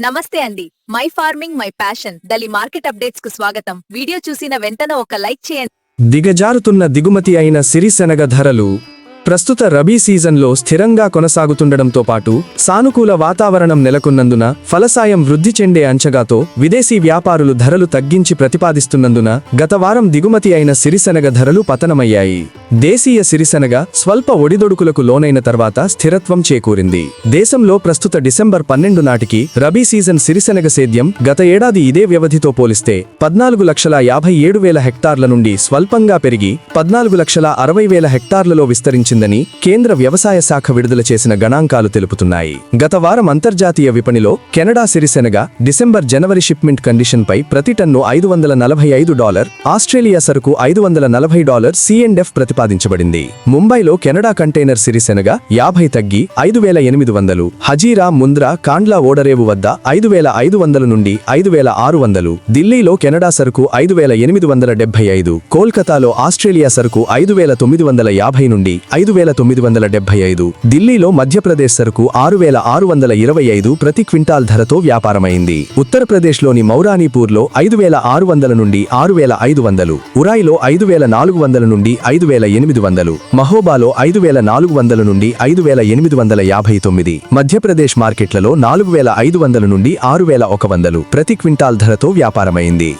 నమస్తే అండి. My farming my passion దలి market అప్డేట్స్కు స్వాగతం. వీడియో చూసిన వెంటనే ఒక లైక్ చేయండి. దిగజారుతున్న దిగుమతి అయిన సిరిశనగ ధరలు ప్రస్తుత రబీ సీజన్లో స్థిరంగా కొనసాగుతుండడంతో పాటు సానుకూల వాతావరణం నెలకొన్నందున ఫలసాయం వృద్ధి చెందే అంచగాతో విదేశీ వ్యాపారులు ధరలు తగ్గించి ప్రతిపాదిస్తున్నందున గత వారం దిగుమతి అయిన సిరిశనగ ధరలు పతనమయ్యాయి. దేశీయ సిరిసెనగ స్వల్ప ఒడిదొడుకులకు లోనైన తర్వాత స్థిరత్వం చేకూరింది. దేశంలో ప్రస్తుత డిసెంబర్ పన్నెండు నాటికి రబీ సీజన్ సిరిసెనగ సేద్యం గత ఏడాది ఇదే వ్యవధితో పోలిస్తే పద్నాలుగు లక్షల యాభై ఏడు వేల హెక్టార్ల నుండి స్వల్పంగా పెరిగి పద్నాలుగు లక్షల అరవై వేల హెక్టార్లలో విస్తరించిందని కేంద్ర వ్యవసాయ శాఖ విడుదల చేసిన గణాంకాలు తెలుపుతున్నాయి. గత వారం అంతర్జాతీయ విపణిలో కెనడా సిరిసెనగ డిసెంబర్ జనవరి షిప్మెంట్ కండిషన్పై ప్రతి టన్ను ఐదు వందల నలభై ఐదు డాలర్ ఆస్ట్రేలియా సరుకు ఐదు వందల నలభై డాలర్ సిఎండ్ఎఫ్ ప్రతిపాదించబడింది ముంబైలో కెనడా కంటైనర్ సిరిసెనగ యాభై తగ్గి ఐదు వేల ఎనిమిది వందలు హజీరా ముంద్రా కాండ్లా ఓడరేవు వద్ద ఐదు వేల ఐదు వందల నుండి ఐదు వేల ఆరు వందలు ఢిల్లీలో కెనడా సరుకు ఐదు వేల ఎనిమిది వందల డెబ్బై ఐదు కోల్కతాలో ఆస్ట్రేలియా సరుకు ఐదు వేల తొమ్మిది వందల యాభై నుండి ఐదు వేల తొమ్మిది వందల డెబ్బై ఐదు ఢిల్లీలో మధ్యప్రదేశ్ సరుకు ఆరు వేల ఆరు వందల ఇరవై ఐదు ప్రతి క్వింటాల్ ధరతో వ్యాపారమైంది. ఉత్తరప్రదేశ్లోని మౌరానీపూర్లో ఐదు వేల ఆరు వందల నుండి ఆరు వేల ఐదు వందలు ఉరాయిలో ఐదు వేల నాలుగు వందల నుండి ఐదు వేల ఎనిమిది వందలు మహోబాలో ఐదు వేల నాలుగు వందల నుండి ఐదు వేల ఎనిమిది వందల యాభై తొమ్మిది మధ్యప్రదేశ్ మార్కెట్లలో నాలుగు వేల ఐదు వందల నుండి ఆరు వేల ఒక వందలు ప్రతి క్వింటాల్ ధరతో వ్యాపారమైంది.